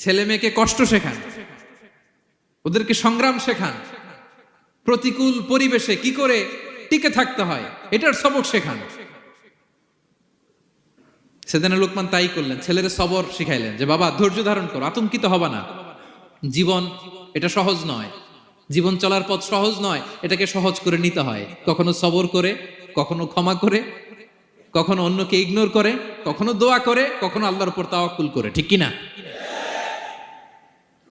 ছেলে মেয়েকে কষ্ট শেখান। ওদেরকে সংগ্রাম শেখান। প্রতিকূল পরিবেশে কি করে টিকে থাকতে হয়, এটার সবক শেখান। সেদিনে লোকমান তাই করলেন, ছেলের সবর শিখাইলেন যে, বাবা, ধৈর্য ধারণ করো, আতঙ্কিত হবা না। জীবন, এটা সহজ নয়। জীবন চলার পথ সহজ নয়, এটাকে সহজ করে নিতে হয়। কখনো সবর করে, কখনো ক্ষমা করে, কখনো অন্যকে ইগনোর করে, কখনো দোয়া করে, কখনো আল্লাহর উপর তাওয়াক্কুল করে। ঠিক কিনা